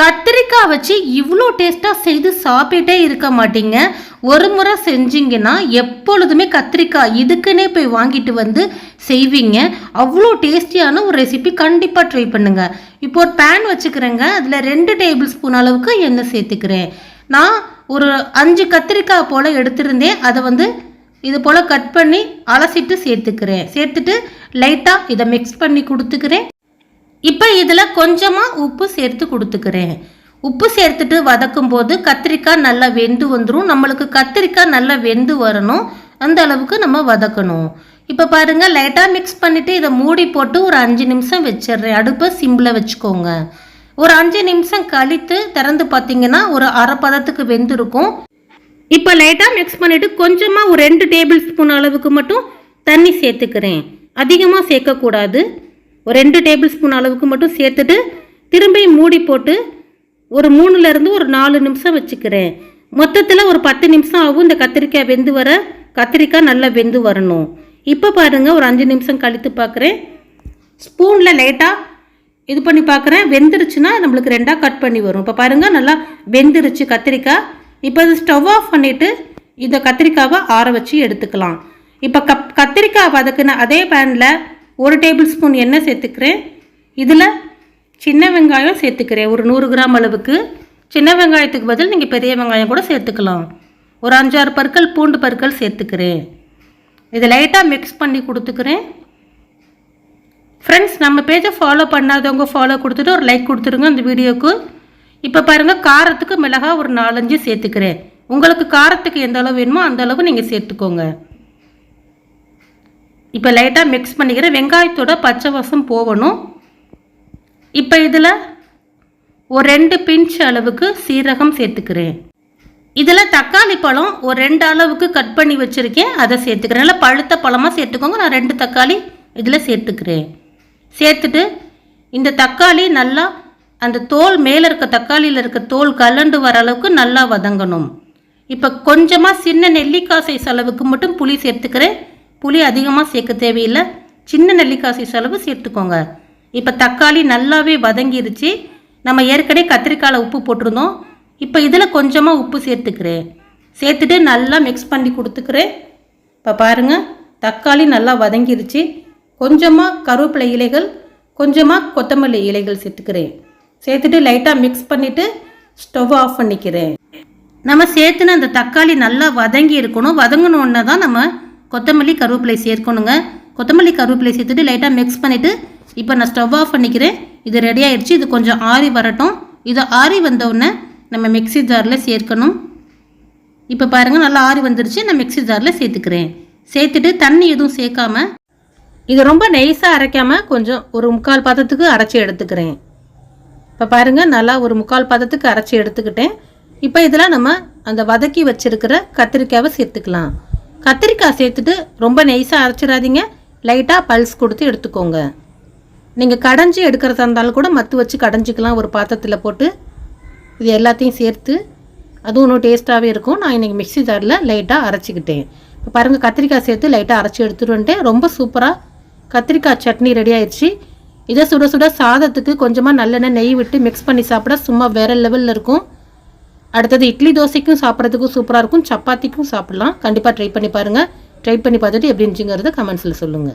கத்திரிக்காய் வச்சு இவ்வளோ டேஸ்ட்டாக செய்து சாப்பிட்டே இருக்க மாட்டீங்க. ஒரு முறை செஞ்சிங்கன்னா எப்பொழுதுமே கத்திரிக்காய் இதுக்குன்னே போய் வாங்கிட்டு வந்து செய்வீங்க. அவ்வளோ டேஸ்டியான ஒரு ரெசிபி கண்டிப்பாக ட்ரை பண்ணுங்கள் இப்போ ஒரு பேன் வச்சுக்கிறேங்க. அதில் ரெண்டு டேபிள் ஸ்பூன் அளவுக்கு எண்ணெய் சேர்த்துக்கிறேன். நான் ஒரு அஞ்சு கத்திரிக்காய் போல் எடுத்திருந்தேன். அதை வந்து இது போல் கட் பண்ணி அலசிட்டு சேர்த்துக்கிறேன். சேர்த்துட்டு லைட்டாக இதை மிக்ஸ் பண்ணி கொடுத்துக்கிறேன். இப்போ இதில் கொஞ்சமாக உப்பு சேர்த்து கொடுத்துக்கிறேன். உப்பு சேர்த்துட்டு வதக்கும் போது கத்திரிக்காய் நல்லா வெந்து வந்துடும் நம்மளுக்கு கத்திரிக்காய் நல்லா வெந்து வரணும். அந்த அளவுக்கு நம்ம வதக்கணும். இப்போ பாருங்கள் லைட்டாக மிக்ஸ் பண்ணிவிட்டு இதை மூடி போட்டு ஒரு அஞ்சு நிமிஷம் வச்சிடுறேன். அடுப்பை சிம்பில் வச்சுக்கோங்க. ஒரு அஞ்சு நிமிஷம் கழித்து திறந்து பார்த்தீங்கன்னா ஒரு அரை பதத்துக்கு வெந்திருக்கும். இப்போ லைட்டாக மிக்ஸ் பண்ணிவிட்டு கொஞ்சமாக ஒரு ரெண்டு டேபிள் ஸ்பூன் அளவுக்கு மட்டும் தண்ணி சேர்த்துக்கிறேன். அதிகமாக சேர்க்கக்கூடாது. ஒரு ரெண்டு டேபிள் ஸ்பூன் அளவுக்கு மட்டும் சேர்த்துட்டு திரும்பி மூடி போட்டு ஒரு மூணுலேருந்து ஒரு நாலு நிமிஷம் வச்சுக்கிறேன். மொத்தத்தில் ஒரு பத்து நிமிஷம் ஆகும் இந்த கத்திரிக்காய் வெந்து வர. கத்திரிக்காய் நல்லா வெந்து வரணும். இப்போ பாருங்கள் ஒரு அஞ்சு நிமிஷம் கழித்து பார்க்குறேன் ஸ்பூனில் லைட்டாக இது பண்ணி பார்க்குறேன் வெந்துருச்சுன்னா நம்மளுக்கு ரெண்டாக கட் பண்ணி வரும். இப்போ பாருங்கள் நல்லா வெந்துருச்சு கத்திரிக்காய். இப்போ இது ஸ்டவ் ஆஃப் பண்ணிவிட்டு இந்த கத்திரிக்காவை ஆற வச்சு எடுத்துக்கலாம். இப்போ கப் கத்திரிக்காய் வதக்குன அதே பேனில் ஒரு டேபிள் ஸ்பூன் எண்ணெய் சேர்த்துக்கிறேன். இதில் சின்ன வெங்காயம் சேர்த்துக்கிறேன். ஒரு நூறு கிராம் அளவுக்கு. சின்ன வெங்காயத்துக்கு பதில் நீங்கள் பெரிய வெங்காயம் கூட சேர்த்துக்கலாம். ஒரு அஞ்சாறு பற்கள் பூண்டு பற்கள் சேர்த்துக்கிறேன். இதை லைட்டாக மிக்ஸ் பண்ணி கொடுத்துக்கிறேன். ஃப்ரெண்ட்ஸ் நம்ம பேஜை ஃபாலோ பண்ணாதவங்க ஃபாலோ கொடுத்துட்டு ஒரு லைக் கொடுத்துருங்க அந்த வீடியோக்கு. இப்போ பாருங்கள் காரத்துக்கு மிளகாய் ஒரு நாலஞ்சு சேர்த்துக்கிறேன். உங்களுக்கு காரத்துக்கு எந்த அளவு வேணுமோ அந்த அளவு நீங்கள் சேர்த்துக்கோங்க. இப்போ லைட்டாக மிக்ஸ் பண்ணிக்கிறேன் வெங்காயத்தோட பச்சை வசம் போகணும் இப்போ இதில் ஒரு ரெண்டு பிஞ்ச் அளவுக்கு சீரகம் சேர்த்துக்கிறேன். இதில் தக்காளி பழம் ஒரு ரெண்டு அளவுக்கு கட் பண்ணி வச்சுருக்கேன். அதை சேர்த்துக்கிறேன். நல்லா பழுத்த பழமாக சேர்த்துக்கோங்க. நான் ரெண்டு தக்காளி இதில் சேர்த்துக்கிறேன். சேர்த்துட்டு இந்த தக்காளி நல்லா அந்த தோல் மேலே இருக்க தக்காளியில் இருக்க தோல் கலண்டு வர அளவுக்கு நல்லா வதங்கணும். இப்போ கொஞ்சமாக சின்ன நெல்லிக்காய் சைஸ் அளவுக்கு மட்டும் புளி சேர்த்துக்கிறேன். புளி அதிகமாக சேர்க்க தேவையில்லை. சின்ன நெல்லிக்காய் சீஸ் அளவு சேர்த்துக்கோங்க. இப்போ தக்காளி நல்லாவே வதங்கிருச்சு. நம்ம ஏற்கனவே கத்திரிக்காயில் உப்பு போட்டிருந்தோம். இப்போ இதில் கொஞ்சமாக உப்பு சேர்த்துக்கிறேன். சேர்த்துட்டு நல்லா மிக்ஸ் பண்ணி கொடுத்துக்கிறேன். இப்போ பாருங்கள் தக்காளி நல்லா வதங்கிருச்சு. கொஞ்சமாக கருவேப்பிலை இலைகள் கொஞ்சமாக கொத்தமல்லி இலைகள் சேர்த்துக்கிறேன். சேர்த்துட்டு லைட்டாக மிக்ஸ் பண்ணிவிட்டு ஸ்டவ் ஆஃப் பண்ணிக்கிறேன். நம்ம சேர்த்துன அந்த தக்காளி நல்லா வதங்கி இருக்கணும். வதங்கணுன்னா தான் நம்ம கொத்தமல்லி கருவேப்பிலை சேர்க்கணுங்க. கொத்தமல்லி கருவேப்பிலை சேர்த்துட்டு லைட்டாக மிக்ஸ் பண்ணிவிட்டு இப்போ நான் ஸ்டவ் ஆஃப் பண்ணிக்கிறேன். இது ரெடி ஆகிடுச்சு இது கொஞ்சம் ஆறி வரட்டும். இது ஆறி வந்தவுடனே நம்ம மிக்ஸி ஜாரில் சேர்க்கணும். இப்போ பாருங்கள் நல்லா ஆறி வந்துருச்சு. நான் மிக்ஸி ஜாரில் சேர்த்துக்கிறேன். சேர்த்துட்டு தண்ணி எதுவும் சேர்க்காம இது ரொம்ப நெய்ஸாக அரைக்காமல் கொஞ்சம் ஒரு முக்கால் பதத்துக்கு அரைச்சி எடுத்துக்கிறேன். இப்போ பாருங்கள் நல்லா ஒரு முக்கால் பதத்துக்கு அரைச்சி எடுத்துக்கிட்டேன். இப்போ இதில் நம்ம அந்த வதக்கி வச்சுருக்கிற கத்திரிக்காவை சேர்த்துக்கலாம். கத்திரிக்காய் சேர்த்துட்டு ரொம்ப நெய்ஸாக அரைச்சிடாதீங்க. லைட்டாக பல்ஸ் கொடுத்து எடுத்துக்கோங்க. நீங்கள் கடைஞ்சி எடுக்கிறதா இருந்தாலும் கூட மத்து வச்சு கடைஞ்சிக்கலாம். ஒரு பாத்திரத்தில் போட்டு இது எல்லாத்தையும் சேர்த்து அதுவும் இன்னும் டேஸ்ட்டாகவே இருக்கும். நான் இன்றைக்கி மிக்ஸி ஜாரில் லைட்டாக அரைச்சிக்கிட்டேன். இப்போ பாருங்கள் கத்திரிக்காய் சேர்த்து லைட்டாக அரைச்சி எடுத்துகிட்டு வந்துட்டேன். ரொம்ப சூப்பராக கத்திரிக்காய் சட்னி ரெடி ஆயிடுச்சு இதை சுட சுட சாதத்துக்கு கொஞ்சமாக நல்லெண்ணெய் நெய் விட்டு மிக்ஸ் பண்ணி சாப்பிட சும்மா வேறு லெவலில் இருக்கும். அடுத்தது இட்லி தோசைக்கும் சாப்பிட்றதுக்கும் சூப்பராக இருக்கும். சப்பாத்திக்கும் சாப்பிட்லாம். கண்டிப்பாக ட்ரை பண்ணி பாருங்கள் ட்ரை பண்ணி பார்த்துட்டு எப்படி இருந்துச்சுங்கிறத கமெண்ட்ஸில் சொல்லுங்கள்